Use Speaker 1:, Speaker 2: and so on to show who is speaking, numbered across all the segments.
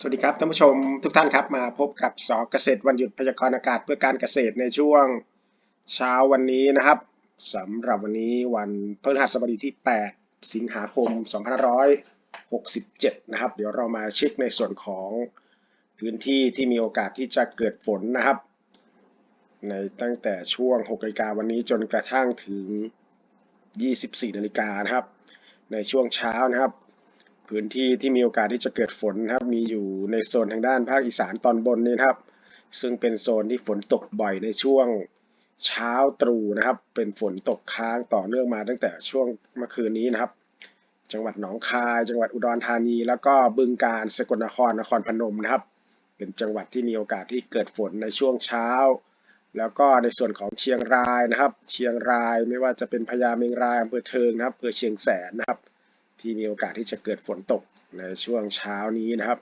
Speaker 1: สวัสดีครับท่านผู้ชมทุกท่านครับมาพบกับสอเกษตรวันหยุดพยากรณ์อากาศเพื่อการเกษตรในช่วงเช้าวันนี้นะครับสำหรับวันนี้วันพฤหัสบดีที่ 8 สิงหาคม 2567 นะครับ เดี๋ยวเรามาเช็คในส่วนของพื้นที่ที่มีโอกาสที่จะเกิดฝนนะครับ ในตั้งแต่ช่วง 6นาฬิกาวันนี้จนกระทั่งถึง 24นาฬิกานะครับ ในช่วงเช้านะครับ พื้นที่ที่มีโอกาสที่จะเกิดฝนนะครับ มีอยู่ในโซนทางด้านภาคอีสานตอนบนนี่นะครับ ซึ่งเป็นโซนที่ฝนตกบ่อยในช่วงเช้าตรู่นะครับ เป็นฝนตกค้างต่อเนื่องมาตั้งแต่ช่วงเมื่อคืนนี้นะครับ จังหวัดหนองคาย จังหวัดอุดรธานี แล้วก็บึงกาฬสกลนครนครพนมนะครับ เป็นจังหวัดที่มีโอกาสที่เกิดฝนในช่วงเช้า แล้วก็ในส่วนของเชียงรายนะครับ เชียงรายไม่ว่าจะเป็นพญาเมงรายอำเภอเทิงนะครับอำเภอเชียงแสนนะครับ ที่มีโอกาสที่จะเกิดฝนตกในช่วงเช้านี้นะครับ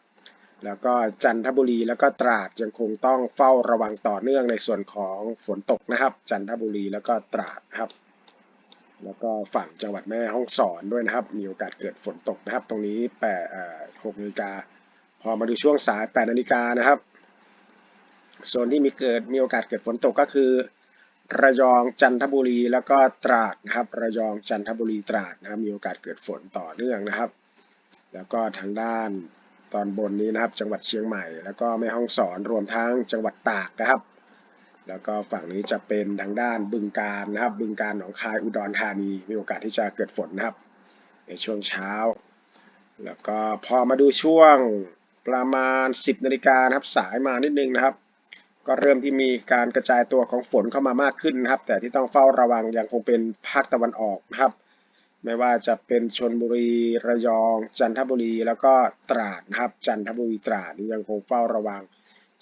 Speaker 1: แล้วก็จันทบุรีแล้วก็ตราดยังคงต้องเฝ้าระวังต่อเนื่องในส่วนของฝนตกนะครับ จันทบุรีแล้วก็ตราดครับ แล้วก็ฝั่งจังหวัดแม่ฮ่องสอนด้วยนะครับ มีโอกาสเกิดฝนตกนะครับ ตรงนี้แปดหกนาฬิกาพอมาดูช่วงสายแปดนาฬิกานะครับโซนที่มีเกิดมีโอกาสเกิดฝนตกก็คือ ระยองจันทบุรีแล้วก็ตราดนะครับ ระยองจันทบุรีตราดนะครับมีโอกาสเกิดฝนต่อเนื่องนะครับ แล้วก็ทางด้านตอนบนนี้นะครับ จังหวัดเชียงใหม่ แล้วก็แม่ฮ่องสอนรวมทั้งจังหวัดตากนะครับ แล้วก็ฝั่งนี้จะเป็นทางด้านบึงการนะครับ บึงการหนองคายอุดรธานีมีโอกาสที่จะเกิดฝนนะครับ ในช่วงเช้า แล้วก็พอมาดูช่วงประมาณ 10นาฬิกานะครับสายมานิดนึงนะครับ ก็เริ่มที่มีการกระจายตัวของฝนเข้ามามากขึ้นนะครับ แต่ที่ต้องเฝ้าระวังยังคงเป็นภาคตะวันออกนะครับ ไม่ว่าจะเป็นชนบุรีระยอง จันทบุรีแล้วก็ตราดนะครับ จันทบุรีตราดนี่ยังคงเฝ้าระวัง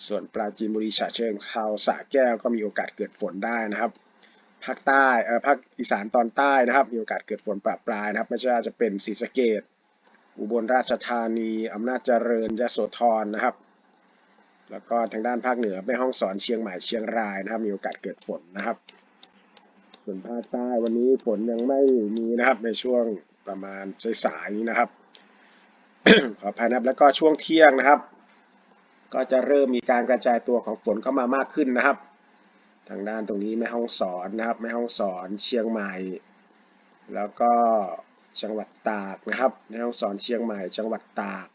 Speaker 1: ส่วนปราจีนบุรีฉะเชิงเทราสระแก้วก็มีโอกาสเกิดฝนได้นะครับภาคใต้เอ่อภาคอีสานตอนใต้นะครับ มีโอกาสเกิดฝนประปรายนะครับ ไม่ใช่ว่าจะเป็นศรีสะเกดอุบลราชธานีอำนาจเจริญยโสธรนะครับ แล้วก็ทางด้านภาคเหนือแม่ฮ่องสอนเชียงใหม่เชียงรายนะครับมีโอกาสเกิดฝนนะครับ ส่วนภาคใต้วันนี้ฝนยังไม่มีนะครับในช่วงประมาณสายๆนี้นะครับ ขออภัยนะครับแล้วก็ช่วงเที่ยงนะครับ ก็จะเริ่มมีการกระจายตัวของฝนเข้ามามากขึ้นนะครับ ทางด้านตรงนี้แม่ฮ่องสอนนะครับแม่ฮ่องสอนเชียงใหม่ แล้วก็จังหวัดตากนะครับแม่ฮ่องสอนเชียงใหม่ จังหวัดตาก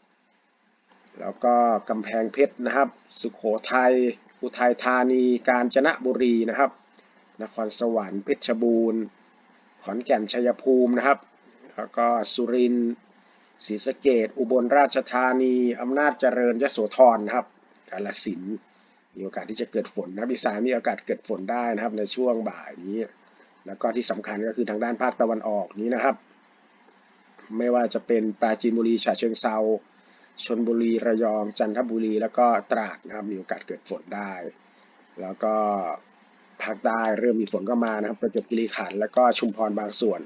Speaker 1: แล้วก็กำแพงเพชรนะครับ สุขโขทัยอุทัยธานี กาญจนบุรีนะครับ นครสวรรค์เพชรบูรณ์ ขอนแก่นชัยภูมินะครับ แล้วก็สุรินทร์ศรีสะเกดอุบลราชธานีอำนาจเจริญยโสธรนะครับกาฬสินมีโอกาสที่จะเกิดฝนนะครับอีสานมีโอกาสเกิดฝนได้นะครับในช่วงบ่ายนี้ แล้วก็ที่สำคัญก็คือทางด้านภาคตะวันออกนี้นะครับ ไม่ว่าจะเป็นปราจีนบุรีฉะเชิงเซา ชนบุรีระยองจันทบุรีแล้วก็ตราดนะครับมีโอกาสเกิดฝนได้ แล้วก็ภาคใต้เริ่มมีฝนก็มานะครับ ประจวบคีรีขันธ์แล้วก็ชุมพรบางส่วน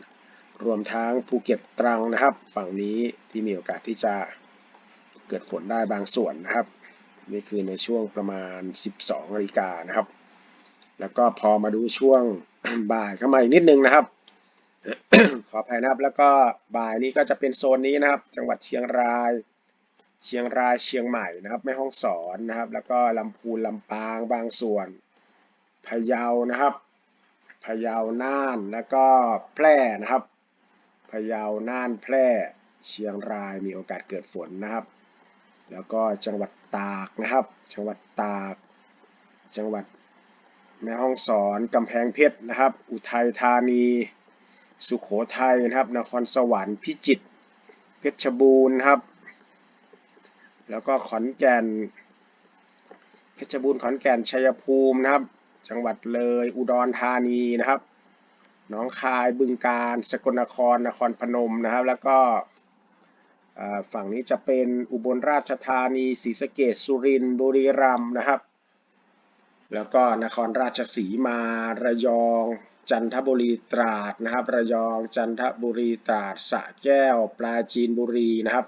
Speaker 1: รวมทั้งภูเก็ตตรังนะครับ ฝั่งนี้ที่มีโอกาสที่จะเกิดฝนได้บางส่วนนะครับนี่คือในช่วงประมาณ 12นาฬิกานะครับ แล้วก็พอมาดูช่วงบ่ายเข้ามาอีกนิดนึงนะครับขออภัยนะครับแล้วก็บ่ายนี้ก็จะเป็นโซนนี้นะครับ จังหวัดเชียงราย เชียงรายเชียงใหม่นะครับแม่ฮ่องสอนนะครับ แล้วก็ลำพูนลำปางบางส่วนพะเยานะครับพะเยาน่านแล้วก็แพร่นะครับพะเยาน่านแพร่เชียงรายมีโอกาสเกิดฝนนะครับ แล้วก็จังหวัดตากนะครับ จังหวัดตาก จังหวัดแม่ฮ่องสอนกำแพงเพชรนะครับ อุทัยธานี สุขโขทัยนะครับ นครสวรรค์พิจิตรเพชรบูรณ์นะครับ แล้วก็ขอนแก่น เพชรบูรณ์ขอนแก่นชัยภูมินะครับ จังหวัดเลยอุดรธานีนะครับหนองคายบึงกาฬสกลนครนครพนมนะครับ แล้วก็ฝั่งนี้จะเป็นอุบลราชธานีศรีสะเกษสุรินทร์บุรีรัมย์นะครับ แล้วก็นครราชสีมาระยอง จันทบุรีตราดนะครับ ระยองจันทบุรีตราดสะแก้วปราจีนบุรีนะครับ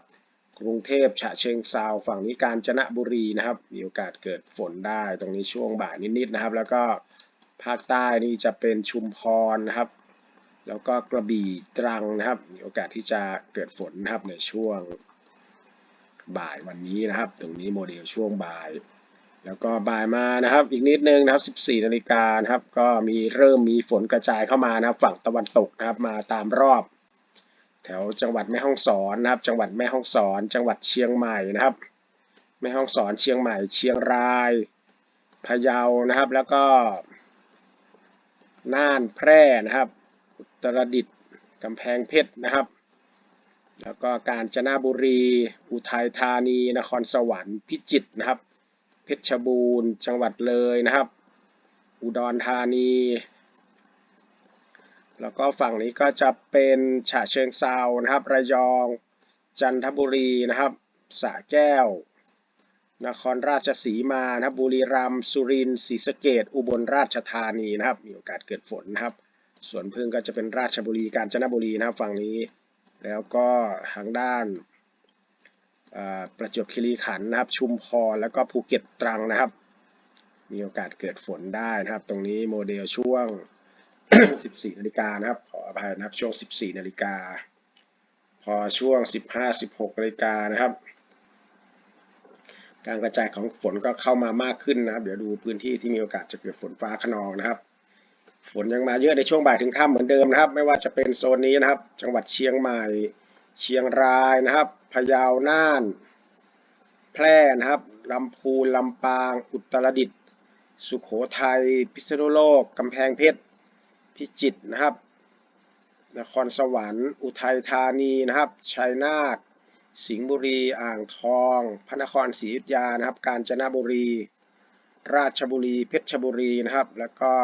Speaker 1: กรุงเทพฉะเชิงเซาฝั่งนี้กาญจนบุรีนะครับ มีโอกาสเกิดฝนได้ตรงนี้ช่วงบ่ายนิดๆนะครับ แล้วก็ภาคใต้นี่จะเป็นชุมพรนะครับ แล้วก็กระบี่ตรังนะครับ มีโอกาสที่จะเกิดฝนนะครับในช่วงบ่ายวันนี้นะครับ ตรงนี้โมเดลช่วงบ่าย แล้วก็บ่ายมานะครับ อีกนิดนึงนะครับ 14นาฬิกานะครับ ก็มีเริ่มมีฝนกระจายเข้ามานะครับ ฝั่งตะวันตกนะครับมาตามรอบ แถวจังหวัดแม่ฮ่องสอนนะครับ จังหวัดแม่ฮ่องสอน จังหวัดเชียงใหม่นะครับ แม่ฮ่องสอนเชียงใหม่ เชียงรายพะเยานะครับ แล้วก็น่านแพร่นะครับอุตรดิตถ์กำแพงเพชรนะครับ แล้วก็กาญจนบุรี อุทัยธานี นครสวรรค์พิจิตรนะครับ เพชรบูรณ์ จังหวัดเลยนะครับ อุดรธานี แล้วก็ฝั่งนี้ก็จะเป็นฉะเชิงเซานะครับ ระยอง จันทบุรีนะครับสระแก้ว นครราชสีมานะครับ บุรีรัมย์สุรินทร์ศรีสะเกษอุบลราชธานีนะครับ มีโอกาสเกิดฝนนะครับ ส่วนพึ่งก็จะเป็นราชบุรีกาญจนบุรีนะครับ ฝั่งนี้ แล้วก็ทางด้านประจวบคีรีขันธ์นะครับ ชุมพรแล้วก็ภูเก็ตตรังนะครับ มีโอกาสเกิดฝนได้นะครับ ตรงนี้โมเดลช่วง 14นาฬิกานะครับ ขออภัยนะครับ ช่วง14นาฬิกา พอช่วง15-16นาฬิกานะครับ การกระจายของฝนก็เข้ามามากขึ้นนะครับ เดี๋ยวดูพื้นที่ที่มีโอกาสจะเกิดฝนฟ้าขนองนะครับ ฝนยังมาเยอะในช่วงบ่ายถึงค่ำเหมือนเดิมนะครับ ไม่ว่าจะเป็นโซนนี้นะครับ จังหวัดเชียงใหม่ เชียงรายนะครับพะเยาน่าน แพร่นะครับลำพูนลำปาง อุตรดิตถ์สุขโขทัย พิษณุโลก กำแพงเพชร พิจิตรนะครับ นครสวรรค์ อุทัยธานีนะครับ ชัยนาท สิงห์บุรี อ่างทอง พระนครศรีอยุธยานะครับ กาญจนบุรี ราชบุรี เพชรบุรีนะครับ แล้วก็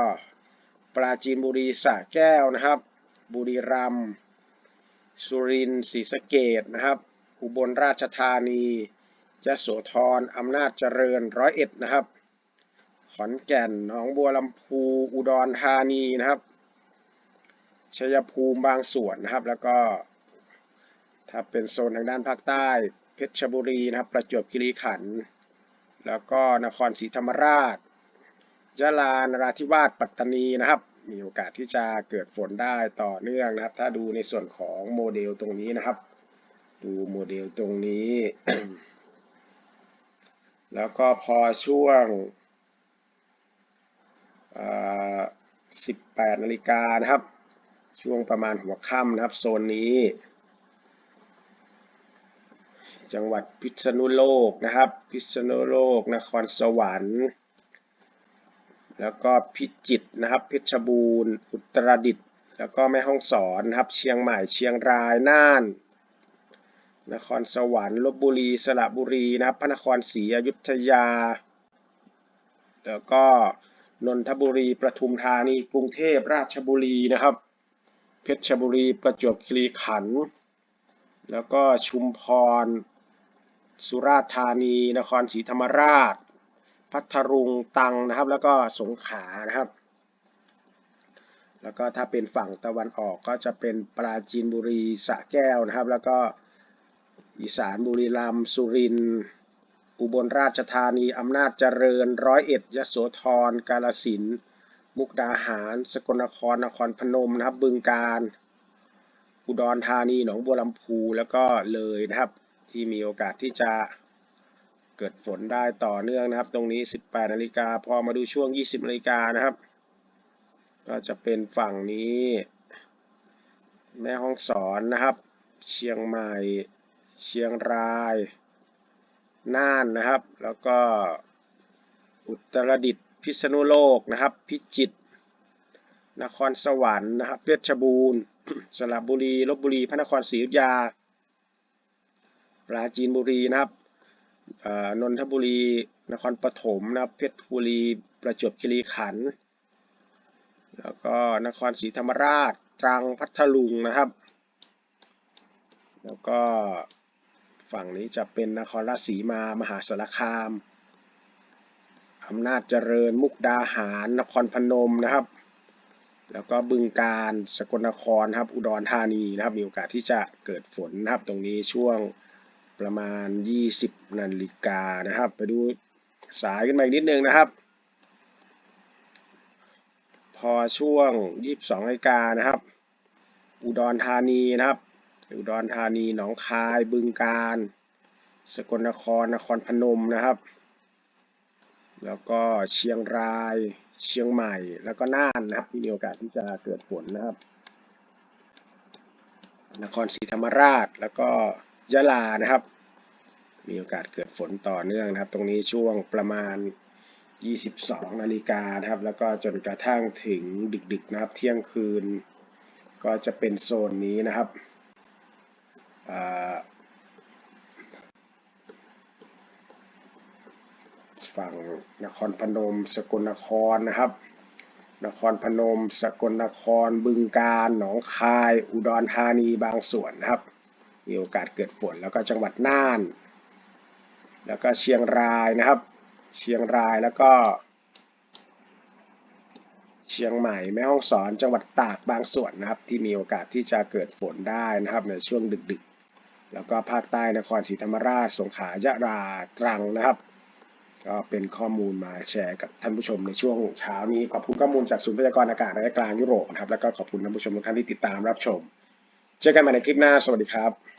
Speaker 1: ปราจีนบุรีสระแก้วนะครับ บุรีรัมย์ สุรินทร์ ศรีสะเกษนะครับ อุบลราชธานียโสธรอำนาจเจริญ ร้อยเอ็ดนะครับ ขอนแก่น หนองบัวลำพู อุดรธานีนะครับ ชัยภูมิบางส่วนนะครับ แล้วก็ถ้าเป็นโซนทางด้านภาคใต้ เพชรบุรีนะครับ ประจวบคีรีขันธ์แล้วก็นครศรีธรรมราชยะลานราธิวาสปัตตานีนะครับ มีโอกาสที่จะเกิดฝนได้ต่อเนื่องนะครับ ถ้าดูในส่วนของโมเดลตรงนี้นะครับ ดูโมเดลตรงนี้ แล้วก็พอช่วง18นาฬิกานะครับ ช่วงประมาณหัวค่ำนะครับโซนนี้ จังหวัดพิษณุโลกนะครับ พิษณุโลก นครสวรรค์ แล้วก็พิจิตรนะครับเพชรบูรณ์ อุตรดิตถ์แล้วก็แม่ฮ่องสอนนะครับ เชียงใหม่เชียงรายน่าน นครสวรรค์ลบบุรีสระบุรีนะครับ พระนครศรีอยุธยา แล้วก็นนทบุรีประทุมธานีกรุงเทพราชบุรีนะครับ เพชรบุรี ประจวบคีรีขันธ์แล้วก็ชุมพร สุราษฎร์ธานี นครศรีธรรมราช พัทลุงตังนะครับ แล้วก็สงขลานะครับ แล้วก็ถ้าเป็นฝั่งตะวันออกก็จะเป็นปราจีนบุรีสระแก้วนะครับ แล้วก็อีสานบุรีรัมย์สุรินทร์อุบลราชธานี อำนาจเจริญร้อยเอ็ดยโสธรกาฬสินธุ์ มุกดาหาร สกลนคร นครพนมนะครับ บึงกาฬอุดรธานี หนองบัวลำพู แล้วก็เลยนะครับ ที่มีโอกาสที่จะเกิดฝนได้ต่อเนื่องนะครับ ตรงนี้ 18นาฬิกาพอมาดูช่วง 20นาฬิกานะครับ ก็จะเป็นฝั่งนี้ แม่ฮ่องสอนนะครับ เชียงใหม่ เชียงราย น่านนะครับ แล้วก็อุตรดิตถ์ พิษณุโลกนะครับ พิจิตรนครสวรรค์นะครับเพชรบูรณ์สระบุรีลบบุรี พระนครศรีอยุธยา ปราจีนบุรีนะครับนนทบุรี นครปฐมนะครับเพชรบุรี ประจวบคีรีขันธ์แล้วก็นครศรีธรรมราช ตรังพัทลุงนะครับ แล้วก็ฝั่งนี้จะเป็นนครราชสีมา มหาสารคาม อำนาจเจริญมุกดาหาร นครพนมนะครับ แล้วก็บึงกาฬสกลนครครับ อุดรธานีนะครับ มีโอกาสที่จะเกิดฝนนะครับ ตรงนี้ช่วงประมาณ 20นาฬิกานะครับ ไปดูสายขึ้นมาอีกนิดนึงนะครับ พอช่วง 22นาฬิกานะครับ อุดรธานีนะครับ อุดรธานีหนองคายบึงกาฬสกลนครนครพนมนะครับ แล้วก็เชียงราย เชียงใหม่ แล้วก็น่านนะครับที่มีโอกาสที่จะเกิดฝนนะครับ นครศรีธรรมราช แล้วก็ยะลานะครับ มีโอกาสเกิดฝนต่อเนื่องนะครับ ตรงนี้ช่วงประมาณ 22 นาฬิกานะครับ แล้วก็จนกระทั่งถึงดึกๆนะครับ เที่ยงคืน ก็จะเป็นโซนนี้นะครับอ่า ฝั่งนครพนม สกลนครนะครับ นครพนม สกลนคร บึงกาฬหนองคาย อุดรธานีบางส่วนนะครับ มีโอกาสเกิดฝนแล้วก็จังหวัดน่าน แล้วก็เชียงรายนะครับ เชียงรายแล้วก็ เชียงใหม่แม่ฮ่องสอน จังหวัดตากบางส่วนนะครับ ที่มีโอกาสที่จะเกิดฝนได้นะครับในช่วงดึกๆแล้วก็ภาคใต้นครศรีธรรมราช สงขลายะลาตรังนะครับ ก็เป็นข้อมูลมาแชร์กับท่านผู้ชมในช่วงเช้านี้ ขอบคุณข้อมูลจากศูนย์พยากรณ์อากาศระยะกลางยุโรปนะครับ แล้วก็ขอบคุณท่านผู้ชมทุกท่านที่ติดตามรับชม เจอกันใหม่ในคลิปหน้า สวัสดีครับ